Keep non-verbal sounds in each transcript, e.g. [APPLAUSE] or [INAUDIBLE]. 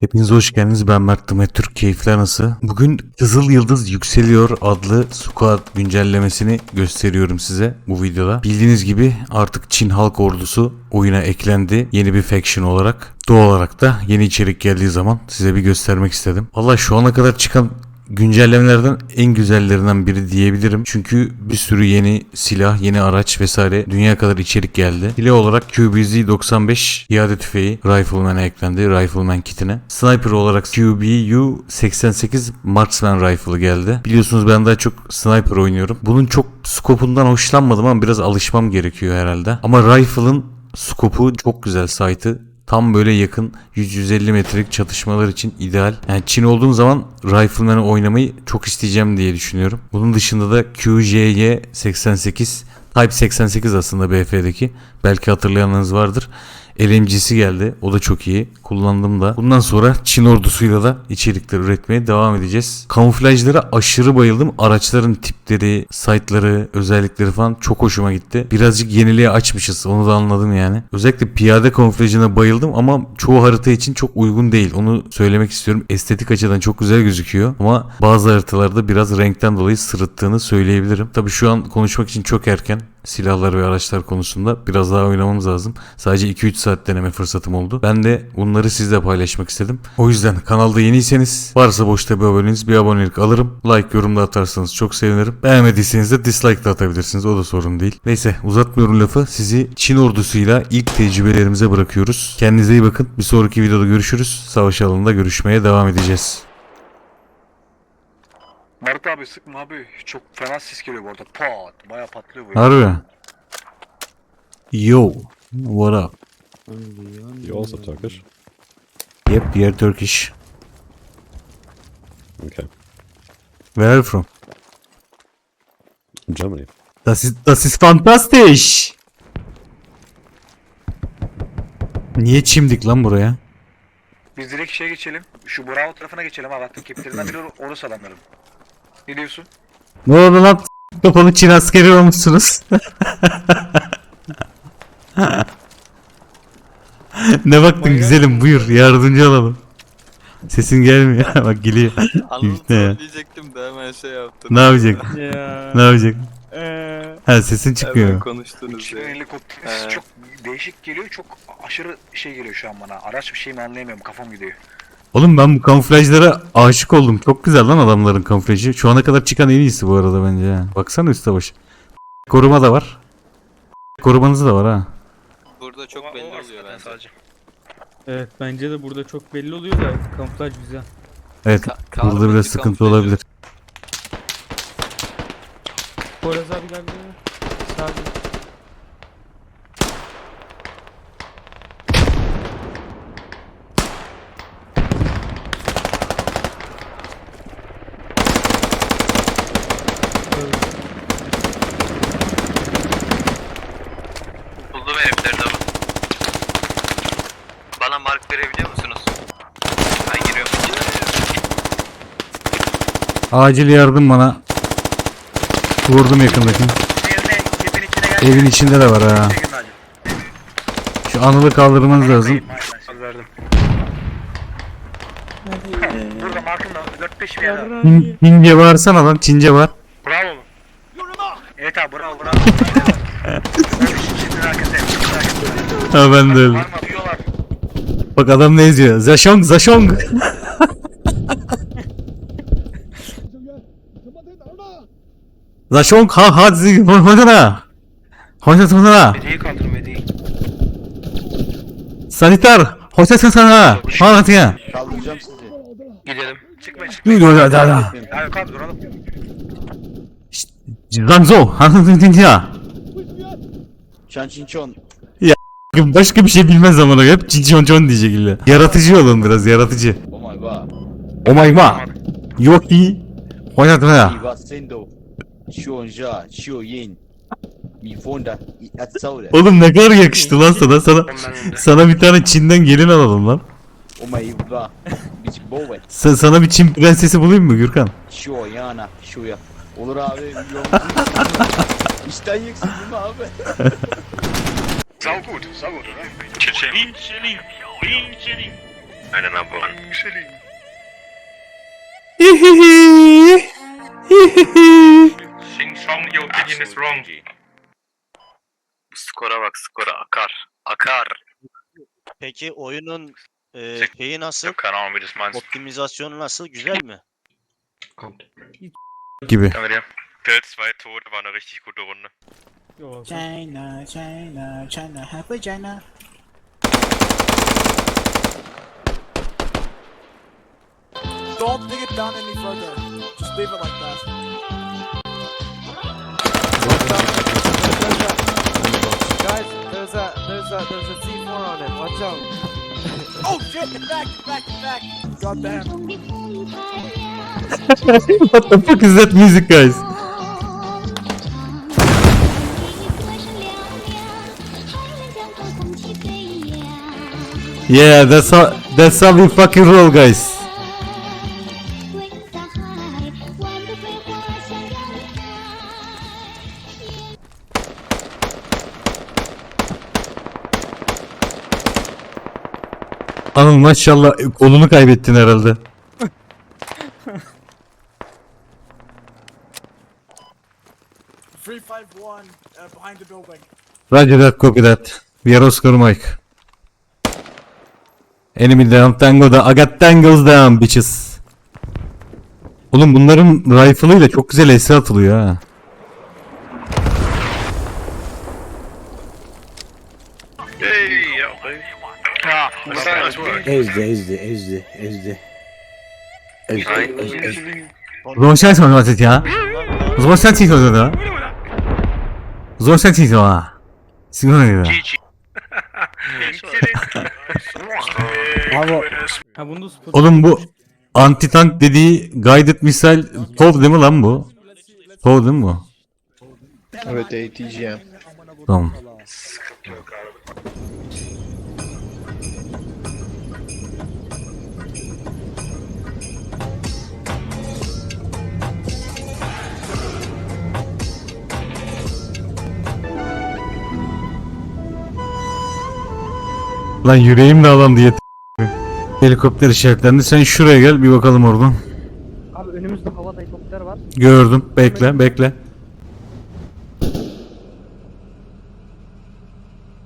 Hepiniz hoş geldiniz. Ben Mert Dımet Türk. Keyifler nasıl? Bugün Kızıl Yıldız Yükseliyor adlı squad güncellemesini gösteriyorum size bu videoda. Bildiğiniz gibi artık Çin Halk Ordusu oyuna eklendi. Yeni bir faction olarak. Doğal olarak da yeni içerik geldiği zaman size bir göstermek istedim. Valla şu ana kadar çıkan güncellemelerden en güzellerinden biri diyebilirim. Çünkü bir sürü yeni silah, yeni araç vesaire dünya kadar içerik geldi. Silah olarak QBZ-95 iade tüfeği Rifleman'a eklendi. Rifleman kitine. Sniper olarak QBU-88 Marksman Rifle'ı geldi. Biliyorsunuz ben daha çok sniper oynuyorum. Bunun çok skopundan hoşlanmadım ama biraz alışmam gerekiyor herhalde. Ama Rifle'ın skopu çok güzel site'ı. Tam böyle yakın 100-150 metrelik çatışmalar için ideal. Yani Çin olduğum zaman Rifleman'ı oynamayı çok isteyeceğim diye düşünüyorum. Bunun dışında da QJY 88 Type 88 aslında BF'deki. Belki hatırlayanlarınız vardır. LMG'si geldi. O da çok iyi. Kullandım da. Bundan sonra Çin ordusuyla da içerikler üretmeye devam edeceğiz. Kamuflajlara aşırı bayıldım. Araçların tipleri, site'ları, özellikleri falan çok hoşuma gitti. Birazcık yeniliğe açmışız. Onu da anladım yani. Özellikle piyade kamuflajına bayıldım ama çoğu harita için çok uygun değil. Onu söylemek istiyorum. Estetik açıdan çok güzel gözüküyor ama bazı haritalarda biraz renkten dolayı sırıttığını söyleyebilirim. Tabii şu an konuşmak için çok erken silahlar ve araçlar konusunda biraz daha oynamamız lazım. Sadece 2-3 saat deneme fırsatım oldu. Ben de bunları sizle paylaşmak istedim. O yüzden kanalda yeniyseniz varsa boşta bir aboneniz bir abonelik alırım. Like yorumda atarsanız çok sevinirim. Beğenmediyseniz de dislike de atabilirsiniz. O da sorun değil. Neyse uzatmıyorum lafı. Sizi Çin ordusuyla ilk tecrübelerimize bırakıyoruz. Kendinize iyi bakın. Bir sonraki videoda görüşürüz. Savaş alanında görüşmeye devam edeceğiz. Mert abi sıkma abi. Çok fena ses geliyor bu arada. Pat. Baya patlıyor bu. Harbi. Yo. What up? You also Turkish? Yep, we are Turkish. Okay. Where are you from? Germany. Das ist, das ist fantastisch. Niye çimdik lan buraya? Biz direkt şeye geçelim. Şu Bravo tarafına geçelim ha. Baktım kepitlerinden biri orası adamların. Ne diyorsun? Ne oldu lan? Kapalı Çin askeri olmuşsunuz. ne baktın güzelim buyur yardımcı olalım. Sesin gelmiyor. [LAUGHS] Bak geliyor. Anladım söyleyecektim de hemen şey yaptın. ne yapacak? Ya. Ne yapacak? Eee. Ha sesin Hemen çıkmıyor. konuştunuz Çin'in ya. helikopteri sesi Ee. çok değişik geliyor. Çok aşırı şey geliyor şu an bana. Araç bir şey mi anlayamıyorum. Kafam gidiyor. Oğlum ben bu kamuflajlara aşık oldum. Çok güzel lan adamların kamuflajı. Şu ana kadar çıkan en iyisi bu arada bence. ha. Baksana üstte baş. [LAUGHS] Koruma da var. [LAUGHS] Korumanız da var ha. Burada çok O- o belli var oluyor zaten bence. sadece. Evet bence de burada çok belli oluyor da kamuflaj güzel. Evet. Ka- Burada kahverengi biraz sıkıntı kamuflajı. olabilir. Poyraz abi geldi. Sağda. Buldum Acil yardım bana. Vurdum yakındaki. Evin içinde de var ha. Şu anılı kaldırmanız lazım. Burada markımda 4-5 bir yer var. Bağırsana lan. Çince var. Bravo? Evet abi bravo bravo. Şimdi. Şimdi herkese. Ha ben de öyle. Diyorlar. Bak adam ne yazıyor? Zaşong zaşong. Zaşong ha ha zi hodana. Hodana. Medyayı kaldır medyayı. Sanitar. Hodana. Ha Kaldıracağım sizi. Gidelim. Çıkma çıkma. Yürü hadi hadi. Hadi kalk duralım. Ranzo. Hanım ya. Çan çin çon. Başka bir şey bilmez ama hep çin çon diyecek illa. Yaratıcı olun biraz yaratıcı. Oh my god. Oh my god. Yok iyi. Hodana. Iva sendo. Shionja. Shioyin. Mi fonda. At saure. Oğlum ne kadar yakıştı lan sana sana. Sana bir tane Çin'den gelin alalım lan. Oh. Bitch bovet. Sa- sana bir Çin prensesi bulayım mı Gürkan? Shio yana. Shioya. Olur abi. İşten yıksın değil mi abi? Sau gut, sau gut, oder? Bin Schilling, bin Schilling. Eine Number Xing Chong, your opinion is wrong. Skora bak skora akar. Akar. Peki oyunun e, şeyi nasıl? Optimizasyonu nasıl? Güzel mi? Gibi. Till zwei Tote war eine richtig gute Runde. China, China, China, have a China. Don't dig it down any further. Just leave it like that. Guys, there's a there's a there's a C4 on it. Watch out. Oh shit! Get back! Get back! Get back! God damn! [LAUGHS] What the fuck is that music guys? Yeah, that's how that's how we fucking roll guys. Anıl maşallah kolunu kaybettin herhalde. Three five one behind the building. Roger that, copy that. We are Oscar Mike. Enemy down, tango da. I got tangles down, bitches. Oğlum bunların rifle'ıyla çok güzel esir atılıyor ha. Ezdi ezdi ezdi ezdi. Ezdi ezdi ezdi. Zor sen sonra basit ya. Zor sen çiğ oluyor da. Zor sen çiğ ha. Sigara gibi. Abi Ha bunu da spot. Oğlum bu anti-tank dediği guided missile TOW değil mi lan bu? TOW değil mi bu? Evet ATGM. Tamam. Lan yüreğim de alan diye Helikopter işaretlendi. Sen şuraya gel bir bakalım oradan. Abi önümüzde havada helikopter var. Gördüm. Bekle, bekle.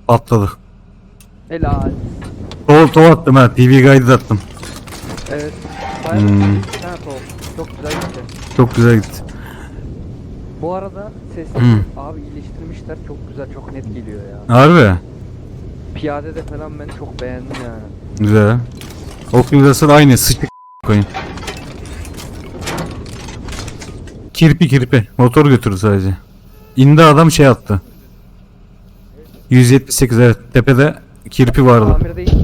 Atladı. Helal. Tov, tov attım ha. TV guide attım. Evet. Bayağı Hmm. top. Çok güzel gitti. Çok güzel gitti. Bu arada ses Hmm. abi iyileştirmişler. Çok güzel, çok net geliyor ya. Harbi. Piyade de falan ben çok beğendim yani. Güzel. Optimizasyon aynı. Sıçık koyun. Kirpi kirpi. Motor götürür sadece. İndi adam şey attı. 178 evet. Tepede kirpi vardı. Tamir değil.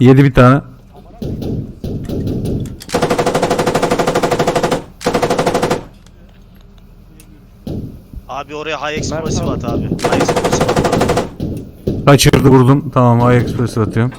Yedi bir tane. Abi oraya high explosive at abi. High explosive. Kaçırdı vurdum. Tamam High Express atıyorum.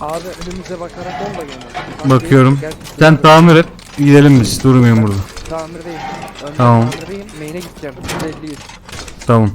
Abi önümüze bakarak da gene. Bakıyorum. Sen tamir et. Gidelim biz. Durmayın burada. Tamirdeyim. Önden Tamam. Tamirdeyim. Main'e gideceğim. 150 Tamam.